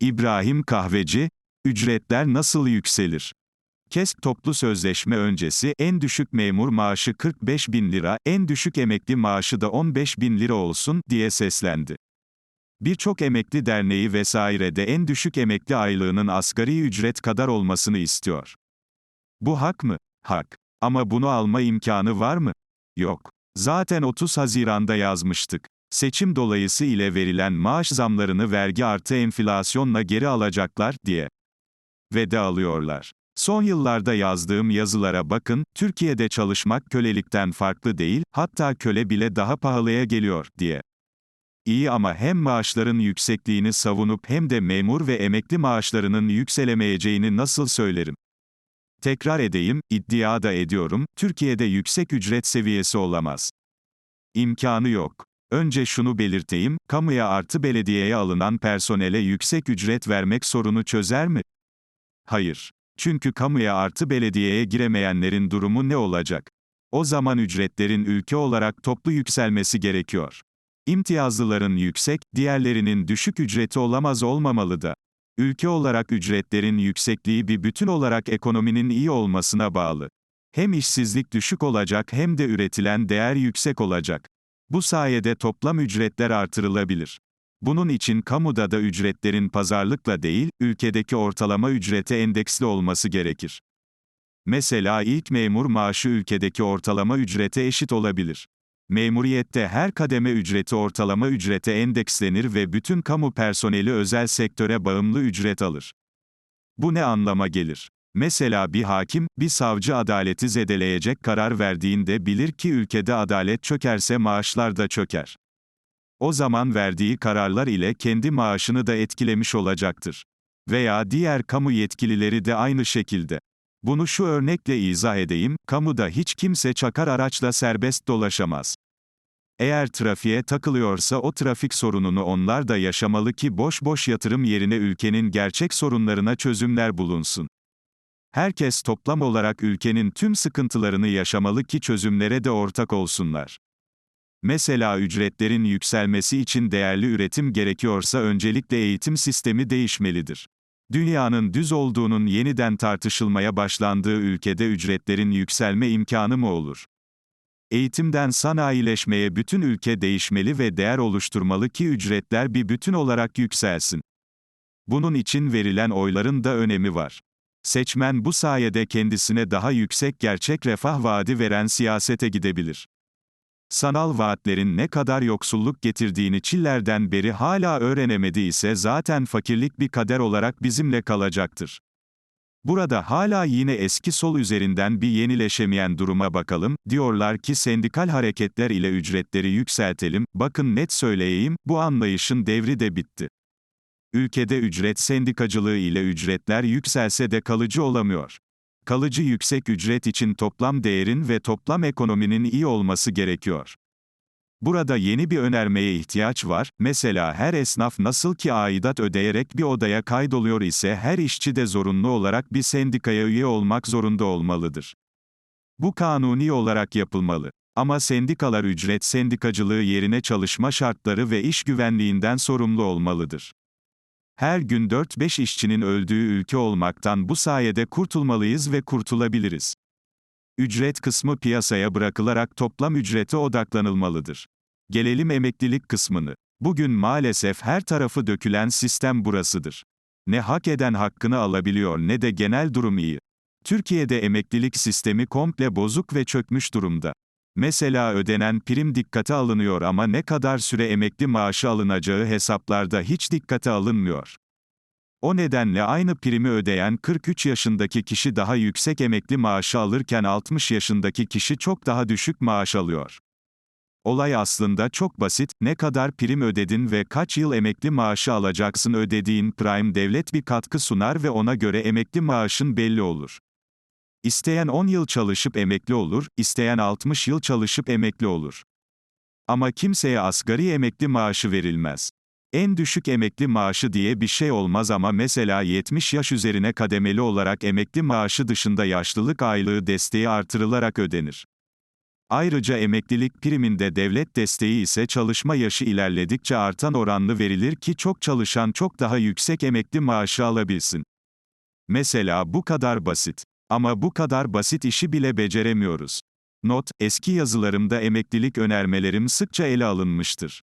İbrahim Kahveci, ücretler nasıl yükselir? KESK toplu sözleşme öncesi en düşük memur maaşı 45 bin lira, en düşük emekli maaşı da 15 bin lira olsun diye seslendi. Birçok emekli derneği vesairede en düşük emekli aylığının asgari ücret kadar olmasını istiyor. Bu hak mı? Hak. Ama bunu alma imkanı var mı? Yok. Zaten 30 Haziran'da yazmıştık. Seçim dolayısı ile verilen maaş zamlarını vergi artı enflasyonla geri alacaklar diye. Ve de alıyorlar. Son yıllarda yazdığım yazılara bakın, Türkiye'de çalışmak kölelikten farklı değil, hatta köle bile daha pahalıya geliyor, diye. İyi ama hem maaşların yüksekliğini savunup hem de memur ve emekli maaşlarının yükselemeyeceğini nasıl söylerim? Tekrar edeyim, iddia da ediyorum, Türkiye'de yüksek ücret seviyesi olamaz. İmkanı yok. Önce şunu belirteyim, kamuya artı belediyeye alınan personele yüksek ücret vermek sorunu çözer mi? Hayır. Çünkü kamuya artı belediyeye giremeyenlerin durumu ne olacak? O zaman ücretlerin ülke olarak toplu yükselmesi gerekiyor. İmtiyazlıların yüksek, diğerlerinin düşük ücreti olamaz olmamalı da. Ülke olarak ücretlerin yüksekliği bir bütün olarak ekonominin iyi olmasına bağlı. Hem işsizlik düşük olacak hem de üretilen değer yüksek olacak. Bu sayede toplam ücretler artırılabilir. Bunun için kamuda da ücretlerin pazarlıkla değil, ülkedeki ortalama ücrete endeksli olması gerekir. Mesela ilk memur maaşı ülkedeki ortalama ücrete eşit olabilir. Memuriyette her kademe ücreti ortalama ücrete endekslenir ve bütün kamu personeli özel sektöre bağımlı ücret alır. Bu ne anlama gelir? Mesela bir hakim, bir savcı adaleti zedeleyecek karar verdiğinde bilir ki ülkede adalet çökerse maaşlar da çöker. O zaman verdiği kararlar ile kendi maaşını da etkilemiş olacaktır. Veya diğer kamu yetkilileri de aynı şekilde. Bunu şu örnekle izah edeyim, kamuda hiç kimse çakar araçla serbest dolaşamaz. Eğer trafiğe takılıyorsa o trafik sorununu onlar da yaşamalı ki boş boş yatırım yerine ülkenin gerçek sorunlarına çözümler bulunsun. Herkes toplam olarak ülkenin tüm sıkıntılarını yaşamalı ki çözümlere de ortak olsunlar. Mesela ücretlerin yükselmesi için değerli üretim gerekiyorsa öncelikle eğitim sistemi değişmelidir. Dünyanın düz olduğunun yeniden tartışılmaya başlandığı ülkede ücretlerin yükselme imkanı mı olur? Eğitimden sanayileşmeye bütün ülke değişmeli ve değer oluşturmalı ki ücretler bir bütün olarak yükselsin. Bunun için verilen oyların da önemi var. Seçmen bu sayede kendisine daha yüksek gerçek refah vaadi veren siyasete gidebilir. Sanal vaatlerin ne kadar yoksulluk getirdiğini Çiller'den beri hala öğrenemedi ise zaten fakirlik bir kader olarak bizimle kalacaktır. Burada hala yine eski sol üzerinden bir yenileşemeyen duruma bakalım, diyorlar ki sendikal hareketler ile ücretleri yükseltelim, bakın net söyleyeyim, bu anlayışın devri de bitti. Ülkede ücret sendikacılığı ile ücretler yükselse de kalıcı olamıyor. Kalıcı yüksek ücret için toplam değerin ve toplam ekonominin iyi olması gerekiyor. Burada yeni bir önermeye ihtiyaç var, mesela her esnaf nasıl ki aidat ödeyerek bir odaya kaydoluyor ise her işçi de zorunlu olarak bir sendikaya üye olmak zorunda olmalıdır. Bu kanuni olarak yapılmalı. Ama sendikalar ücret sendikacılığı yerine çalışma şartları ve iş güvenliğinden sorumlu olmalıdır. Her gün 4-5 işçinin öldüğü ülke olmaktan bu sayede kurtulmalıyız ve kurtulabiliriz. Ücret kısmı piyasaya bırakılarak toplam ücrete odaklanılmalıdır. Gelelim emeklilik kısmını. Bugün maalesef her tarafı dökülen sistem burasıdır. Ne hak eden hakkını alabiliyor ne de genel durum iyi. Türkiye'de emeklilik sistemi komple bozuk ve çökmüş durumda. Mesela ödenen prim dikkate alınıyor ama ne kadar süre emekli maaşı alınacağı hesaplarda hiç dikkate alınmıyor. O nedenle aynı primi ödeyen 43 yaşındaki kişi daha yüksek emekli maaşı alırken 60 yaşındaki kişi çok daha düşük maaş alıyor. Olay aslında çok basit, ne kadar prim ödedin ve kaç yıl emekli maaşı alacaksın ödediğin prime devlet bir katkı sunar ve ona göre emekli maaşın belli olur. İsteyen 10 yıl çalışıp emekli olur, isteyen 60 yıl çalışıp emekli olur. Ama kimseye asgari emekli maaşı verilmez. En düşük emekli maaşı diye bir şey olmaz ama mesela 70 yaş üzerine kademeli olarak emekli maaşı dışında yaşlılık aylığı desteği artırılarak ödenir. Ayrıca emeklilik priminde devlet desteği ise çalışma yaşı ilerledikçe artan oranlı verilir ki çok çalışan çok daha yüksek emekli maaşı alabilsin. Mesela bu kadar basit. Ama bu kadar basit işi bile beceremiyoruz. Not, eski yazılarımda emeklilik önermelerim sıkça ele alınmıştır.